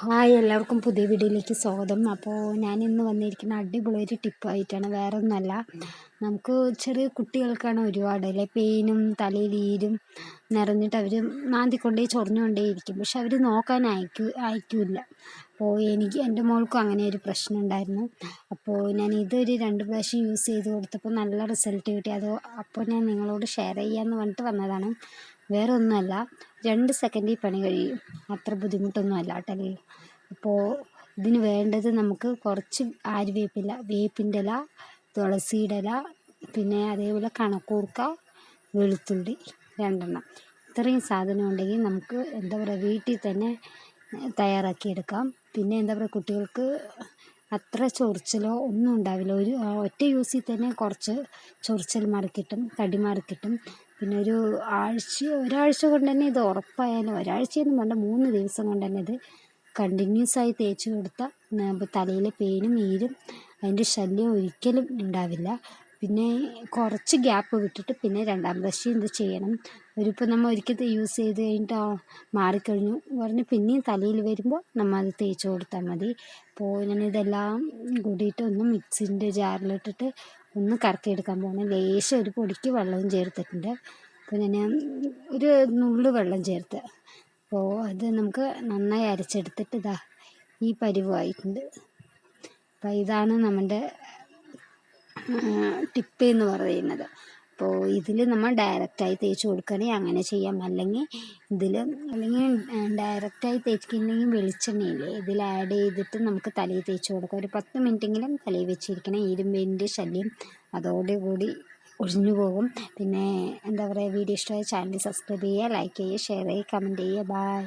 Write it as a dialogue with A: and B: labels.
A: Hi എല്ലാവർക്കും പുതിയ വീഡിയോയിലേക്ക് സ്വാഗതം. അപ്പോൾ ഞാൻ ഇന്ന് വന്നിരിക്കുന്ന അടിപൊളി ഒരു ടിപ്പായിട്ടാണ് വേറെ ഒന്നുമല്ല നമുക്ക് ചെറിയ കുട്ടികൾക്കാണ് ഒരുപാട് അല്ലെ? പെയിനും തലയിൽ ഈരും നിറഞ്ഞിട്ട് അവർ മാന്തിക്കൊണ്ടേ ചൊറിഞ്ഞുകൊണ്ടേ ഇരിക്കും. പക്ഷെ അവർ നോക്കാൻ അയക്കൂ അയക്കില്ല. അപ്പോൾ എനിക്ക് എന്റെ മോൾക്കും അങ്ങനെ ഒരു പ്രശ്നം ഉണ്ടായിരുന്നു. അപ്പോൾ ഞാൻ ഇതൊരു രണ്ട് പ്രാവശ്യം യൂസ് ചെയ്ത് കൊടുത്തപ്പോൾ നല്ല റിസൾട്ട് കിട്ടി. അത് അപ്പോൾ ഞാൻ നിങ്ങളോട് ഷെയർ ചെയ്യാമെന്ന് പറഞ്ഞിട്ട് വന്നതാണ്. വേറെ ഒന്നുമല്ല രണ്ട് സെക്കൻഡിൽ പണി കഴിയും. അത്ര ബുദ്ധിമുട്ടൊന്നുമല്ല കേട്ടോ അപ്പോൾ ഇതിന് വേണ്ടത് നമുക്ക് കുറച്ച് ആര്യവേപ്പില വേപ്പിന്റെ ഇല തുളസിയുടെ ഇല പിന്നെ അതേപോലെ കണക്കൂർക്ക വെളുത്തുള്ളി രണ്ടെണ്ണം. ഇത്രയും സാധനം ഉണ്ടെങ്കിൽ നമുക്ക് എന്താ പറയുക വീട്ടിൽ തന്നെ തയ്യാറാക്കിയെടുക്കാം. പിന്നെ എന്താ പറയുക കുട്ടികൾക്ക് അത്ര ചൊറിച്ചിലോ ഒന്നും ഉണ്ടാവില്ല. ഒരു ഒറ്റ യൂസിൽ തന്നെ കുറച്ച് ചൊറിച്ചിൽ മാറിക്കിട്ടും തടി മാറിക്കിട്ടും പിന്നെ ഒരു ആഴ്ച ഒരാഴ്ച കൊണ്ട് തന്നെ ഇത് ഉറപ്പായാലും ഒരാഴ്ചയൊന്നും വേണ്ട മൂന്ന് ദിവസം കൊണ്ട് തന്നെ ഇത് കണ്ടിന്യൂസ് ആയി തേച്ച് കൊടുത്താൽ തലയിലെ പെയിനും ഈരും അതിന്റെ ശല്യം ഒരിക്കലും ഉണ്ടാവില്ല. പിന്നെ കുറച്ച് ഗ്യാപ്പ് വിട്ടിട്ട് പിന്നെ രണ്ടാം പ്രാവശ്യം ഇത് ചെയ്യണം. ഒരിപ്പോൾ നമ്മൾ ഒരിക്കൽ യൂസ് ചെയ്ത് കഴിഞ്ഞിട്ട് മാറിക്കഴിഞ്ഞു. പറഞ്ഞ് പിന്നെയും തലയിൽ വരുമ്പോൾ നമ്മൾ അത് തേച്ച് കൊടുത്താൽ മതി. അപ്പോൾ ഞാനിതെല്ലാം കൂടിയിട്ട് ഒന്ന് മിക്സിന്റെ ജാറിലിട്ടിട്ട് ഒന്ന് കറക്കിയെടുക്കാൻ പോകണം ലേശം ഒരു പൊടിക്ക് വെള്ളവും ചേർത്തിട്ടുണ്ട്. അപ്പോൾ ഞാൻ ഒരു നുള്ളു വെള്ളം ചേർത്ത്. അപ്പോൾ അത് നമുക്ക് നന്നായി അരച്ചെടുത്തിട്ട് ഇതാ ഈ പരിവായിട്ടുണ്ട് അപ്പോൾ ഇതാണ് നമ്മുടെ ടിപ്പ് എന്ന് പറയുന്നത്. അപ്പോൾ ഇതിൽ നമ്മൾ ഡയറക്റ്റായി തേച്ച് കൊടുക്കണേ അങ്ങനെ ചെയ്യാം. അല്ലെങ്കിൽ ഇതിൽ അല്ലെങ്കിൽ ഡയറക്റ്റായി തേച്ചിട്ടുണ്ടെങ്കിൽ വെളിച്ചെണ്ണയില്ലേ ഇതിൽ ആഡ് ചെയ്തിട്ട് നമുക്ക് തലയിൽ തേച്ച് കൊടുക്കാം. ഒരു പത്ത് മിനിറ്റെങ്കിലും തലയിൽ വെച്ചിരിക്കണം. ഇരുമ്പിന്റെ ശല്യം അതോടുകൂടി ഒഴിഞ്ഞു പോകും. പിന്നെ എന്താ പറയുക വീഡിയോ ഇഷ്ടമായ ചാനൽ സബ്സ്ക്രൈബ് ചെയ്യുക ലൈക്ക് ചെയ്യുക ഷെയർ ചെയ്യുക കമന്റ് ചെയ്യുക. ബൈ